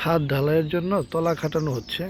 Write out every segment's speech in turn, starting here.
ছাদ ঢালাইয়ের জন্য তলা খাটানো হচ্ছে।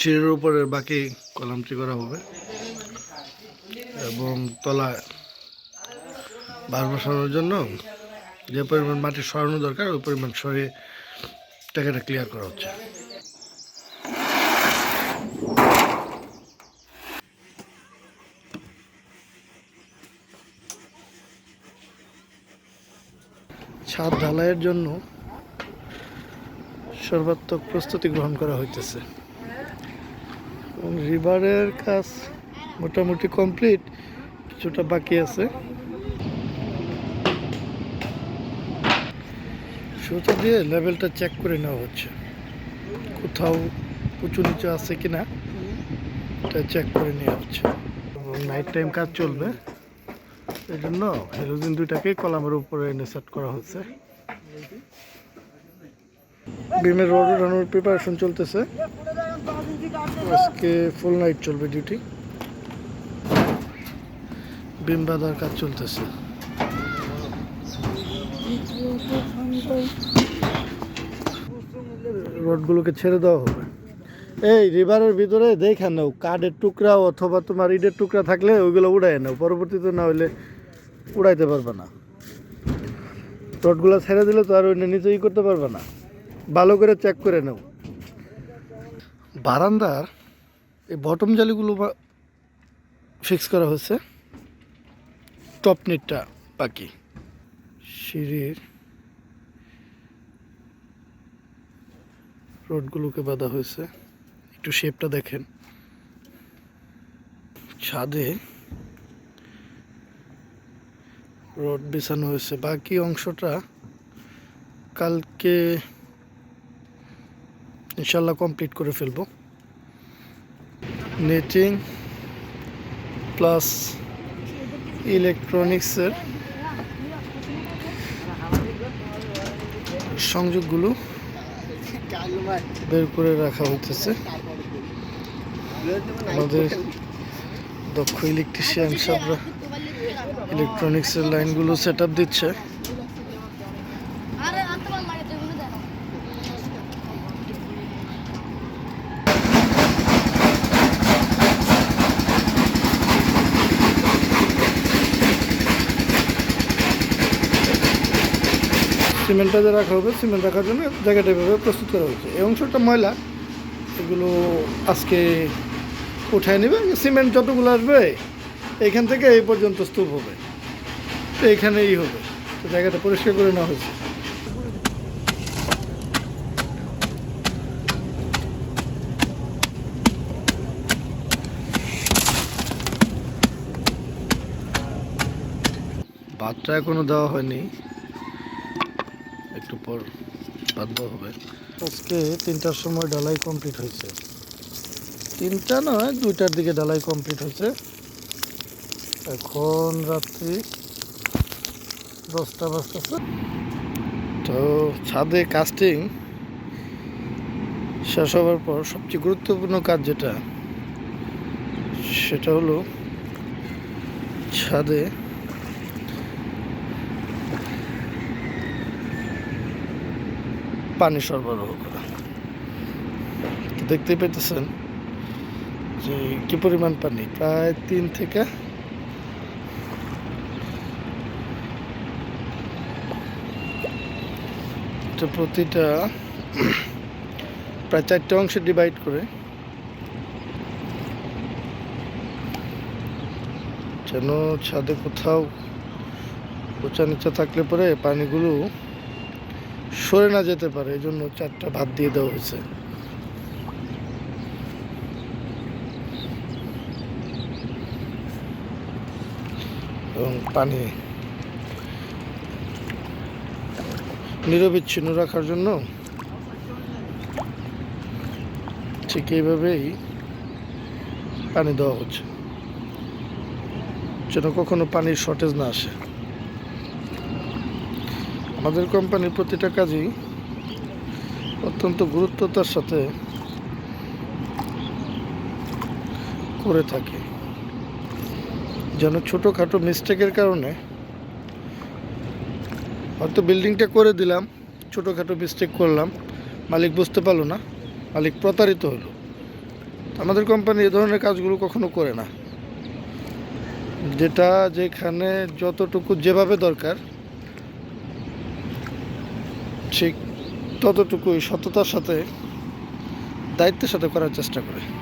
সিঁড়ির উপরের বাকি কলামটি করা হবে এবং তলা বার বসানোর জন্য যে পরিমাণ মাটি সরানো দরকার, ওই পরিমাণ সরিয়ে টাকাটা ক্লিয়ার করা হচ্ছে। ছাদ ঢালাইয়ের জন্য সর্বাত্মক প্রস্তুতি গ্রহণ করা হইতেছে। এবং রিভারের কাজ মোটামুটি কমপ্লিট, কিছুটা বাকি আছে। সুতা দিয়ে লেভেলটা চেক করে নেওয়া হচ্ছে। কোথাও উঁচু নিচু আছে কিনা, এটা চেক করে নেওয়া হচ্ছে। নাইট টাইম কাজ চলবে। এই জন্য হেলোজিন দুইটাকে কলামের উপরে এনে সেট করা হচ্ছে। বিমের রড উঠানোর প্রিপারেশন চলতেছে। আজকে ফুল নাইট চলবে ডিউটি বিম বাঁধার কাজ চলতেছে। রডগুলোকে ছেড়ে দেওয়া হবে। এই রিভারের ভিতরে দেখে নাও, কাঠের টুকরা অথবা তোমার ইটের টুকরা থাকলে ওইগুলো উড়াই নাও, পরবর্তীতে না হলে উড়াইতে পারবে না। রডগুলো ছেড়ে দিলে তো আর ওই নিচে ই করতে পারবে না। ভালো করে চেক করে নাও। বারান্দার এই বটম জালিগুলো ফিক্স করা হয়েছে। টপ নেটটা বাকি। সিঁড়ির রডগুলোকে বাঁধা হয়েছে। একটু শেপটা দেখেন। ছাদে রড বিছানো হয়েছে। বাকি অংশটা কালকে ইনশাল্লাহ কমপ্লিট করে ফেলব। নেটিং প্লাস ইলেকট্রনিক্সের সংযোগগুলো বের করে রাখা হইতেছে। আমাদের দক্ষ ইলেকট্রিশিয়ান সবরা ইলেকট্রনিক্সের লাইনগুলো সেট আপ দিচ্ছে সিমেন্টটা যে রাখা হবে সিমেন্ট রাখার জন্য জায়গাটা এভাবে প্রস্তুত করা হয়েছে। এই অংশটা ময়লা এগুলো আজকে উঠায় নেবে, সিমেন্ট যতগুলো আসবে, এখান থেকে এই পর্যন্ত স্তূপ হবে। তো এইখানেই হবে। তো জায়গাটা পরিষ্কার করে নেওয়া হয়েছে। ভাতটা এখনও দেওয়া হয়নি। একটু পর দেওয়া হবে। আজকে তিনটার সময় ডালাই কমপ্লিট হয়েছে। তিনটা নয় দুইটার দিকে ডালাই কমপ্লিট হয়েছে। এখন রাত্রি দশটা বাজতেছে। তো ছাদে কাস্টিং শেষ হওয়ার পর সবচেয়ে গুরুত্বপূর্ণ কাজ যেটা, সেটা হলো ছাদে পানি সরবরাহ করা। তো দেখতেই পেতেছেন যে কি পরিমাণ পানি? প্রায় তিন থেকে এটা প্রতিটা প্রায় চারটে অংশে ডিভাইড করে যেন ছাদে কোথাও উঁচা নিচা থাকলে পরে পানিগুলো সরে না যেতে পারে। এই জন্য চারটা ভাত দিয়ে দেওয়া হয়েছে। পানি নিরবিচ্ছিন্ন রাখার জন্য ঠিক এইভাবেই পানি দেওয়া হচ্ছে, যেন কখনো পানির শর্টেজ না আসে। আমাদের কোম্পানির প্রতিটা কাজই অত্যন্ত গুরুত্বতার সাথে করে থাকে। যেন ছোটোখাটো মিস্টেকের কারণে হয়তো বিল্ডিংটা করে দিলাম, ছোটোখাটো মিস্টেক করলাম, মালিক বুঝতে পারল না, মালিক প্রতারিত হলো। আমাদের কোম্পানি এ ধরনের কাজগুলো কখনো করে না। যেটা যেখানে যতটুকু যেভাবে দরকার, ঠিক ততটুকুই সততার সাথে, দায়িত্বের সাথে করার চেষ্টা করে।